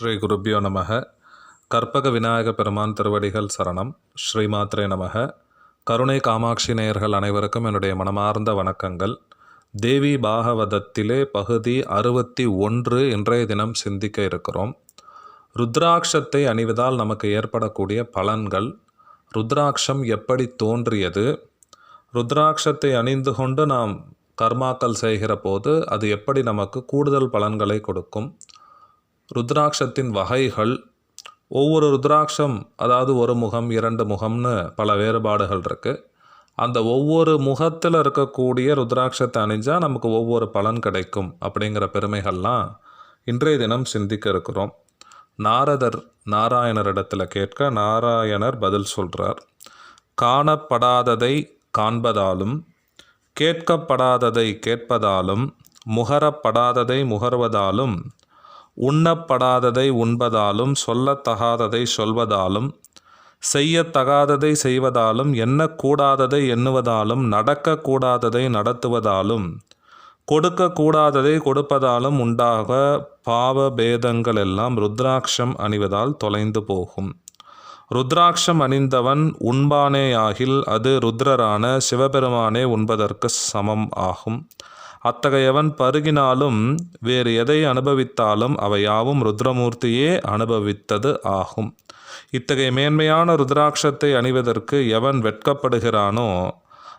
ஸ்ரீ குருப்பியோ நமக. கற்பக விநாயக பெருமான் திருவடிகள் சரணம். ஸ்ரீமாத்ரே நமக. கருணை காமாட்சி நேயர்கள் அனைவருக்கும் என்னுடைய மனமார்ந்த வணக்கங்கள். தேவி பாகவதத்திலே பகுதி அறுபத்தி ஒன்று இன்றைய தினம் சிந்திக்க இருக்கிறோம். ருத்ராட்சத்தை அணிவதால் நமக்கு ஏற்படக்கூடிய பலன்கள். ருத்ராட்சம் எப்படி தோன்றியது? ருத்ராட்சத்தை அணிந்து கொண்டு நாம் கர்மாக்கள் செய்கிற போது அது எப்படி நமக்கு கூடுதல் பலன்களை கொடுக்கும்? ருத்ராட்சத்தின் வகைகள் ஒவ்வொரு ருத்ராட்சம் அதாவது ஒரு முகம் இரண்டு முகம்னு பல வேறுபாடுகள் இருக்குது அந்த ஒவ்வொரு முகத்தில் இருக்கக்கூடிய ருத்ராட்சத்தை அணிஞ்சால் நமக்கு ஒவ்வொரு பலன் கிடைக்கும் அப்படிங்கிற பெருமைகள்லாம் இன்றைய தினம் சிந்திக்க இருக்கிறோம். நாரதர் நாராயணரிடத்தில் கேட்க நாராயணர் பதில் சொல்கிறார் காணப்படாததை காண்பதாலும் கேட்கப்படாததை கேட்பதாலும் முகரப்படாததை முகர்வதாலும் உண்ணப்படாததை உண்பதாலும் சொல்லத்தகாததை சொல்வதாலும் செய்யத்தகாததை செய்வதாலும் எண்ணக்கூடாததை எண்ணுவதாலும் நடக்கக்கூடாததை நடத்துவதாலும் கொடுக்கக்கூடாததை கொடுப்பதாலும் உண்டாக பாவ பேதங்கள் எல்லாம் ருத்ராட்சம் அணிவதால் தொலைந்து போகும். ருத்ராட்சம் அணிந்தவன் உண்பானேயாகில் அது ருத்ரரான சிவபெருமானே உண்பதற்கு சமம் ஆகும். அத்தகையவன் பருகினாலும் வேறு எதை அனுபவித்தாலும் அவையாவும் ருத்ரமூர்த்தியே அனுபவித்தது ஆகும். இத்தகைய மேன்மையான ருத்ராட்சத்தை அணிவதற்கு எவன் வெட்கப்படுகிறானோ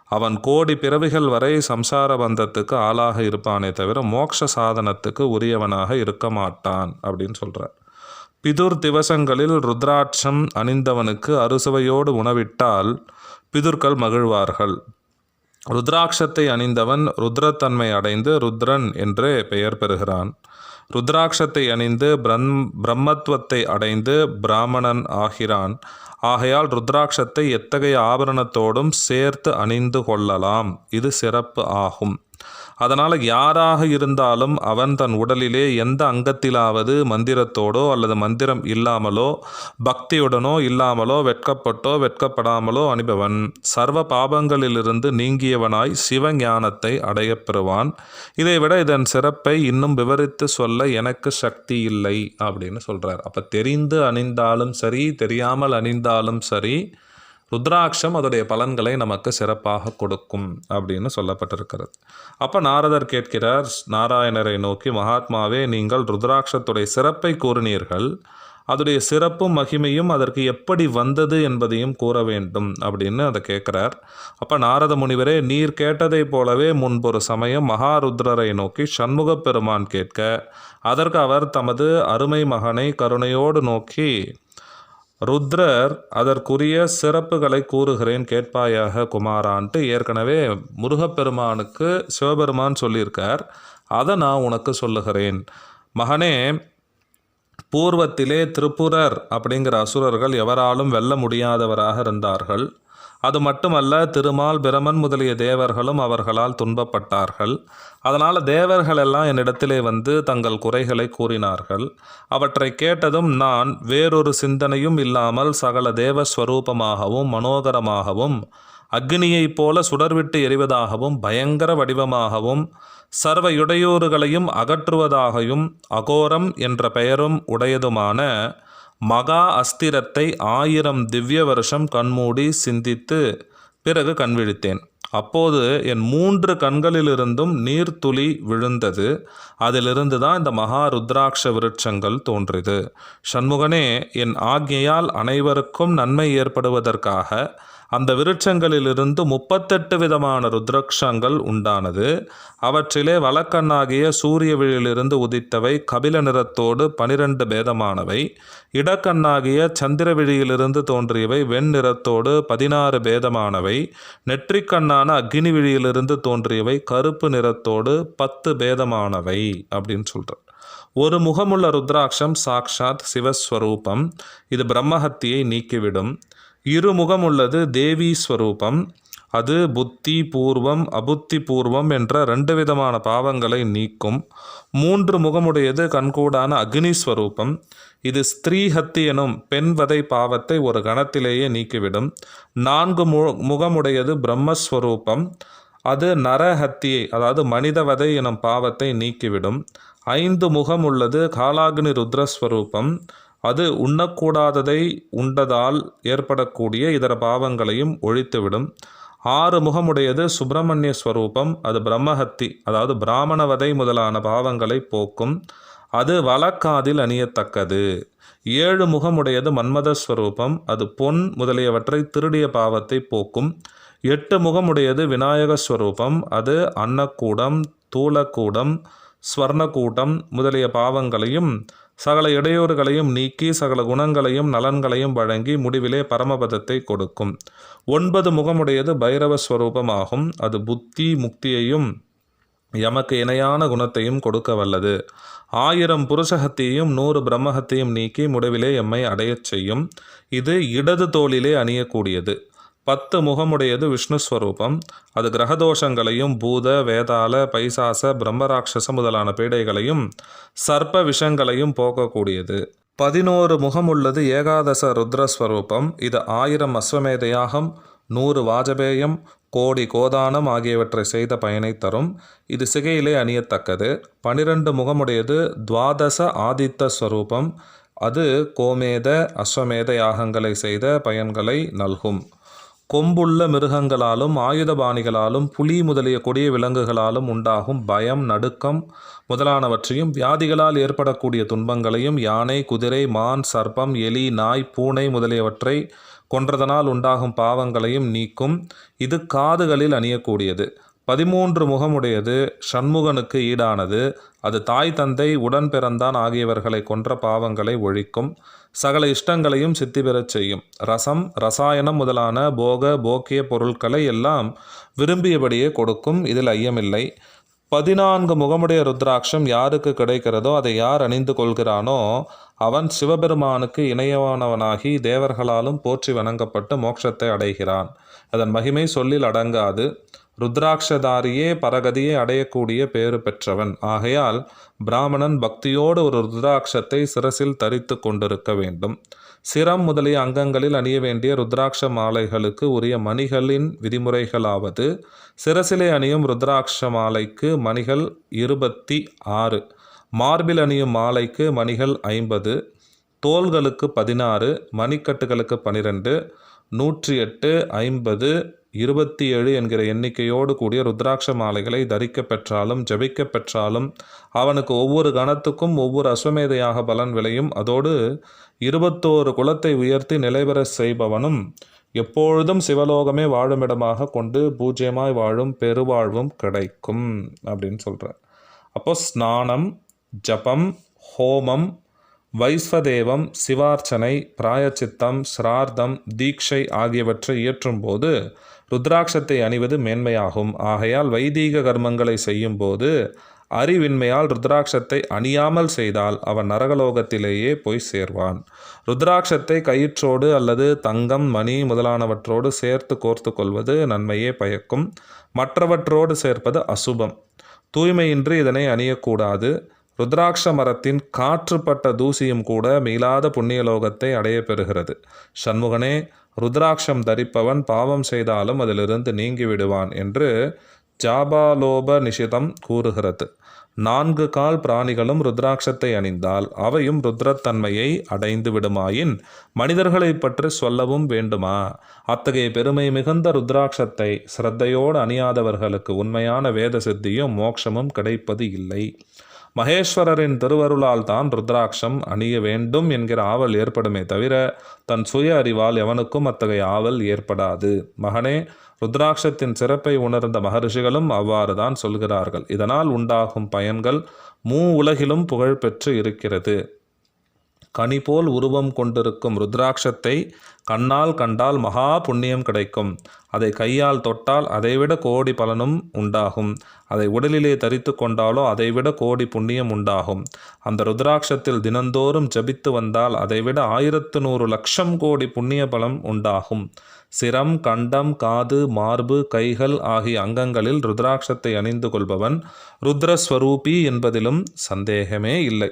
அவன் கோடி பிறவிகள் வரை சம்சார பந்தத்துக்கு ஆளாக இருப்பானே தவிர மோட்ச சாதனத்துக்கு உரியவனாக இருக்க மாட்டான் அப்படின்னு சொல்கிறார் பிதுர் திவசங்களில் ருத்ராட்சம் அணிந்தவனுக்கு அறுசுவையோடு உணவிட்டால் பிதுர்கள் மகிழ்வார்கள். ருத்ராட்சத்தை அணிந்தவன் ருத்ரத்தன்மை அடைந்து ருத்ரன் என்று பெயர் பெறுகிறான். ருத்ராட்சத்தை அணிந்து பிரம் பிரம்மத்துவத்தை அடைந்து பிராமணன் ஆகிறான். ஆகையால் ருத்ராட்சத்தை எத்தகைய ஆபரணத்தோடும் சேர்த்து அணிந்து கொள்ளலாம். இது சிறப்பு ஆகும். அதனால் யாராக இருந்தாலும் அவன் தன் உடலிலே எந்த அங்கத்திலாவது மந்திரத்தோடோ அல்லது மந்திரம் இல்லாமலோ பக்தியுடனோ இல்லாமலோ வெட்கப்பட்டோ வெட்கப்படாமலோ அணிபவன் சர்வ பாபங்களிலிருந்து நீங்கியவனாய் சிவஞானத்தை அடையப் பெறுவான். இதைவிட இதன் சிறப்பை இன்னும் விவரித்து சொல்ல எனக்கு சக்தி இல்லை அப்படின்னு சொல்கிறார் அப்போ தெரிந்து அணிந்தாலும் சரி தெரியாமல் அணிந்தாலும் சரி ருத்ராட்சம் அதோடைய பலன்களை நமக்கு சிறப்பாக கொடுக்கும் அப்படின்னு சொல்லப்பட்டிருக்கிறது. அப்போ நாரதர் கேட்கிறார் நாராயணரை நோக்கி மகாத்மாவே நீங்கள் ருத்ராட்சத்துடைய சிறப்பை கூறினீர்கள். அதோடைய சிறப்பும் மகிமையும் அதற்கு எப்படி வந்தது என்பதையும் கூற வேண்டும் அப்படின்னு அதை கேட்குறார். அப்போ நாரத முனிவரே நீர் கேட்டதைப் போலவே முன்பொரு சமயம் மகாருத்ரரை நோக்கி சண்முகப் பெருமான் கேட்க அதற்கு அவர் தமது அருமை மகனை கருணையோடு நோக்கி ருத்ரர் அதற்குரிய சிறப்புகளை கூறுகிறேன் கேட்பாயாக குமாரான்ட்டு ஏற்கனவே முருகப்பெருமானுக்கு சிவபெருமான் சொல்லியிருக்கார். அதை நான் உனக்கு சொல்லுகிறேன். மகனே பூர்வத்திலே திரிபுரர் அப்படிங்கிற அசுரர்கள் எவராலும் வெல்ல முடியாதவராக இருந்தார்கள். அது மட்டுமல்ல திருமால் பிரமன் முதலிய தேவர்களும் அவர்களால் துன்பப்பட்டார்கள். அதனால் தேவர்கள் எல்லாம் என்னிடத்திலே வந்து தங்கள் குறைகளை கூறினார்கள். அவற்றை கேட்டதும் நான் வேறொரு சிந்தனையும் இல்லாமல் சகல தேவஸ்வரூபமாகவும் மனோகரமாகவும் அக்னியைப் போல சுடர்விட்டு எரிவதாகவும் பயங்கர வடிவமாகவும் சர்வ இடையூறுகளையும் அகற்றுவதாகவும் அகோரம் என்ற பெயரும் உடையதுமான மகா அஸ்திரத்தை ஆயிரம் திவ்ய வருஷம் கண்மூடி சிந்தித்து பிறகு கண்விழித்தேன் அப்போது என் மூன்று கண்களிலிருந்தும் நீர்த்துளி விழுந்தது. அதிலிருந்து தான் இந்த மகா ருத்ராட்ச விருட்சங்கள் தோன்றியது. சண்முகனே என் ஆக்ஞையால் அனைவருக்கும் நன்மை ஏற்படுவதற்காக அந்த விருட்சங்களிலிருந்து முப்பத்தெட்டு விதமான ருத்ரக்ஷங்கள் உண்டானது. அவற்றிலே வலக்கண்ணாகிய சூரிய விழியிலிருந்து உதித்தவை கபில நிறத்தோடு பனிரெண்டு பேதமானவை. இடக்கண்ணாகிய சந்திர விழியிலிருந்து தோன்றியவை வெண்ணிறத்தோடு பதினாறு பேதமானவை. நெற்றிக்கண்ணான அக்னி விழியிலிருந்து தோன்றியவை கருப்பு நிறத்தோடு பத்து பேதமானவை அப்படின்னு சொல்கிறார் ஒரு முகமுள்ள ருத்ராட்சம் சாக்ஷாத் சிவஸ்வரூபம். இது பிரம்மஹத்தியை நீக்கிவிடும். இருமுகம் உள்ளது தேவி ஸ்வரூபம். அது புத்தி பூர்வம் அபுத்தி பூர்வம் என்ற ரெண்டு விதமான பாவங்களை நீக்கும். மூன்று முகமுடையது கண்கூடான அக்னி ஸ்வரூபம். இது ஸ்திரீஹத்தி எனும் பெண் வதை பாவத்தை ஒரு கணத்திலேயே நீக்கிவிடும். நான்கு மு முகமுடையது பிரம்மஸ்வரூபம் அது நரஹத்தியை அதாவது மனிதவதை எனும் பாவத்தை நீக்கிவிடும். ஐந்து முகம் உள்ளது காலாக்னி ருத்ரஸ்வரூபம் அது உண்ணக்கூடாததை உண்டதால் ஏற்படக்கூடிய இதர பாவங்களையும் ஒழித்துவிடும். ஆறு முகமுடையது சுப்பிரமணிய ஸ்வரூபம். அது பிரம்மஹத்தி அதாவது பிராமணவதை முதலான பாவங்களை போக்கும். அது வழக்காதில் அணியத்தக்கது. ஏழு முகமுடையது மன்மத ஸ்வரூபம். அது பொன் முதலியவற்றை திருடிய பாவத்தை போக்கும். எட்டு முகமுடையது விநாயக ஸ்வரூபம். அது அன்னக்கூடம் தூளக்கூடம் ஸ்வர்ணக்கூட்டம் முதலிய பாவங்களையும் சகல இடையூறுகளையும் நீக்கி சகல குணங்களையும் நலன்களையும் வழங்கி முடிவிலே பரமபதத்தை கொடுக்கும். ஒன்பது முகமுடையது பைரவ ஸ்வரூபமாகும். அது புத்தி முக்தியையும் எமக்கு இணையான குணத்தையும் கொடுக்க வல்லது. ஆயிரம் புருஷகத்தையும் நூறு பிரம்மகத்தையும் நீக்கி முடிவிலே எம்மை அடையச் செய்யும். இது இடது தோளிலே அணியக்கூடியது. பத்து முகமுடையது விஷ்ணு ஸ்வரூபம். அது கிரகதோஷங்களையும் பூத வேதாள பைசாச பிரம்மராட்சச முதலான பீடைகளையும் சர்ப்ப விஷங்களையும் போக்கக்கூடியது. பதினோரு முகமுள்ளது ஏகாதச ருத்ரஸ்வரூபம். இது ஆயிரம் அஸ்வமேதையாகம் நூறு வாஜபேயம் கோடி கோதானம் ஆகியவற்றை செய்த பயனை தரும். இது சிகையிலே அணியத்தக்கது. பனிரெண்டு முகமுடையது துவாதச ஆதித்த ஸ்வரூபம். அது கோமேத அஸ்வமேத யாகங்களை செய்த பயன்களை நல்கும். கொம்புள்ள மிருகங்களாலும் ஆயுதபாணிகளாலும் புலி முதலிய கொடிய விலங்குகளாலும் உண்டாகும் பயம் நடுக்கம் முதலானவற்றையும் வியாதிகளால் ஏற்படக்கூடிய துன்பங்களையும் யானை குதிரை மான் சர்ப்பம் எலி நாய் பூனை முதலியவற்றை கொன்றதனால் உண்டாகும் பாவங்களையும் நீக்கும். இது காதுகளில் அணியக்கூடியது. பதிமூன்று முகமுடையது ஷண்முகனுக்கு ஈடானது. அது தாய் தந்தை உடன் பிறந்தான் ஆகியவர்களை கொன்ற பாவங்களை ஒழிக்கும். சகல இஷ்டங்களையும் சித்தி பெறச் செய்யும். ரசம் ரசாயனம் முதலான போக போக்கிய பொருட்களை எல்லாம் விரும்பியபடியே கொடுக்கும். இதில் ஐயமில்லை. பதினான்கு முகமுடைய ருத்ராட்சம் யாருக்கு கிடைக்கிறதோ அதை யார் அணிந்து கொள்கிறானோ அவன் சிவபெருமானுக்கு இணையவானவனாகி தேவர்களாலும் போற்றி வணங்கப்பட்டு மோட்சத்தை அடைகிறான். அதன் மகிமை சொல்லில் அடங்காது. ருத்ராட்சதாரியே பரகதியை அடையக்கூடிய பேறு பெற்றவன். ஆகையால் பிராமணன் பக்தியோடு ஒரு ருத்ராட்சத்தை சிரசில் தரித்து கொண்டிருக்க வேண்டும். சிரம் முதலிய அங்கங்களில் அணிய வேண்டிய ருத்ராட்ச மாலைகளுக்கு உரிய மணிகளின் விதிமுறைகளாவது சிரசிலே அணியும் ருத்ராட்ச மாலைக்கு மணிகள் இருபத்தி ஆறு மார்பில் அணியும் மாலைக்கு மணிகள் ஐம்பது தோள்களுக்கு பதினாறு மணிக்கட்டுகளுக்கு பனிரெண்டு நூற்றி எட்டு ஐம்பது இருபத்தி ஏழு என்கிற எண்ணிக்கையோடு கூடிய ருத்ராட்ச மாலைகளை தரிக்க பெற்றாலும் ஜபிக்க பெற்றாலும் அவனுக்கு ஒவ்வொரு கணத்துக்கும் ஒவ்வொரு அஸ்வமேதையாக பலன் விளையும். அதோடு இருபத்தோரு குலத்தை உயர்த்தி நிலைபெற செய்பவனும் எப்பொழுதும் சிவலோகமே வாழுமிடமாக கொண்டு பூஜ்யமாய் வாழும் பெருவாழ்வும் கிடைக்கும் அப்படின்னு சொல்கிறார் அப்போ ஸ்நானம் ஜபம் ஹோமம் வைஸ்வதேவம் சிவார்ச்சனை பிராயச்சித்தம் சிரார்த்தம் தீட்சை ஆகியவற்றை இயற்றும்போது ருத்ராட்சத்தை அணிவது மேன்மையாகும். ஆகையால் வைதீக கர்மங்களை செய்யும்போது அறிவின்மையால் ருத்ராட்சத்தை அணியாமல் செய்தால் அவன் நரகலோகத்திலேயே போய் சேர்வான். ருத்ராட்சத்தை கயிற்றோடு அல்லது தங்கம் மணி முதலானவற்றோடு சேர்த்து கோர்த்து கொள்வது நன்மையே பயக்கும். மற்றவற்றோடு சேர்ப்பது அசுபம். தூய்மையின்றி இதனை அணியக்கூடாது. ருத்ராட்ச மரத்தின் காற்றுப்பட்ட தூசியும் கூட மீளாத புண்ணியலோகத்தை அடைய பெறுகிறது சண்முகனே ருத்ராட்சம் தரிப்பவன் பாவம் செய்தாலும் அதிலிருந்து நீங்கி விடுவான் என்று ஜாபாலோப நிஷிதம் கூறுகிறது. நான்கு கால் பிராணிகளும் ருத்ராட்சத்தை அணிந்தால் அவையும் ருத்ரத்தன்மையை அடைந்து விடுமாயின் மனிதர்களைப் பற்றி சொல்லவும் வேண்டுமா? அத்தகைய பெருமை மிகுந்த ருத்ராட்சத்தை சிரத்தையோடு அணியாதவர்களுக்கு உண்மையான வேத சித்தியும் மோட்சமும் கிடைப்பது இல்லை. மகேஸ்வரரின் திருவருளால் தான் ருத்ராட்சம் அணிய வேண்டும் என்கிற ஆவல் ஏற்படுமே தவிர தன் சுய அறிவால் எவனுக்கும் அத்தகைய ஆவல் ஏற்படாது. மகனே ருத்ராட்சத்தின் சிறப்பை உணர்ந்த மகரிஷிகளும் அவ்வாறு தான் சொல்கிறார்கள். இதனால் உண்டாகும் பயன்கள் மூ உலகிலும் புகழ்பெற்று இருக்கிறது. கனி போல் உருவம் கொண்டிருக்கும் ருத்ராட்சத்தை கண்ணால் கண்டால் மகா புண்ணியம் கிடைக்கும். அதை கையால் தொட்டால் அதைவிட கோடி பலனும் உண்டாகும். அதை உடலிலே தரித்து கொண்டாலோ அதைவிட கோடி புண்ணியம் உண்டாகும். அந்த ருத்ராட்சத்தில் தினந்தோறும் ஜபித்து வந்தால் அதைவிட ஆயிரத்து நூறு லட்சம் கோடி புண்ணிய பலம் உண்டாகும். சிரம் கண்டம் காது மார்பு கைகள் ஆகிய அங்கங்களில் ருத்ராட்சத்தை அணிந்து கொள்பவன் ருத்ரஸ்வரூபி என்பதிலும் சந்தேகமே இல்லை.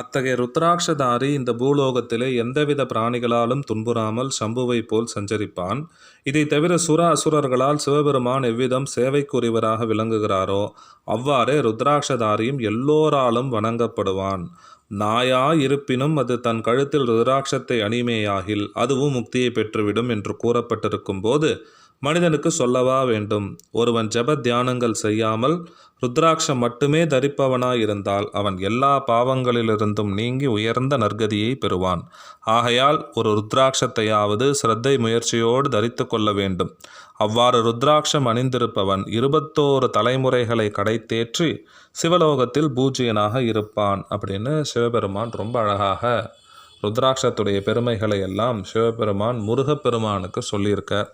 அத்தகைய ருத்ராட்சதாரி இந்த பூலோகத்திலே எந்தவித பிராணிகளாலும் துன்புறாமல் சம்புவை போல் சஞ்சரிப்பான். இதை தவிர சுர அசுரர்களால் சிவபெருமான் எவ்விதம் சேவைக்குரியவராக விளங்குகிறாரோ அவ்வாறே ருத்ராட்சதாரியும் எல்லோராலும் வணங்கப்படுவான். நாயா இருப்பினும் அது தன் கழுத்தில் ருத்ராட்சத்தை அணிமேயாகில் அதுவும் முக்தியை பெற்றுவிடும் என்று கூறப்பட்டிருக்கும் போது மனிதனுக்கு சொல்லவா வேண்டும்? ஒருவன் ஜப தியானங்கள் செய்யாமல் ருத்ராட்சம் மட்டுமே தரிப்பவனாயிருந்தால் அவன் எல்லா பாவங்களிலிருந்தும் நீங்கி உயர்ந்த நற்கதியை பெறுவான். ஆகையால் ஒரு ருத்ராட்சத்தையாவது சிரத்தை முயற்சியோடு தரித்து கொள்ள வேண்டும். அவ்வாறு ருத்ராட்சம் அணிந்திருப்பவன் இருபத்தோரு தலைமுறைகளை கடைத்தேற்றி சிவலோகத்தில் பூஜ்யனாக இருப்பான் அப்படின்னு சிவபெருமான் ரொம்ப அழகாக ருத்ராட்சத்துடைய பெருமைகளை எல்லாம் சிவபெருமான் முருகப்பெருமானுக்கு சொல்லியிருக்கார்.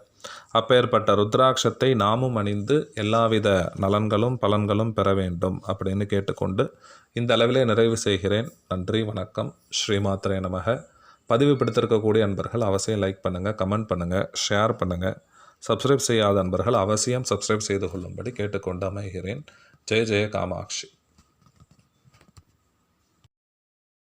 அப்பேற்பட்ட ருத்ராட்சத்தை நாமும் அணிந்து எல்லாவித நலன்களும் பலன்களும் பெற வேண்டும் அப்படின்னு கேட்டுக்கொண்டு இந்த அளவிலே நிறைவு செய்கிறேன். நன்றி வணக்கம். ஸ்ரீமாத்திரே நமக. பதிவு பிடித்திருக்கக்கூடிய அன்பர்கள் அவசியம் லைக் பண்ணுங்கள் கமெண்ட் பண்ணுங்கள் ஷேர் பண்ணுங்கள் சப்ஸ்கிரைப் செய்யாத அன்பர்கள் அவசியம் சப்ஸ்கிரைப் செய்து கொள்ளும்படி கேட்டுக்கொண்டு அமைகிறேன். ஜெய ஜெய காமாட்சி.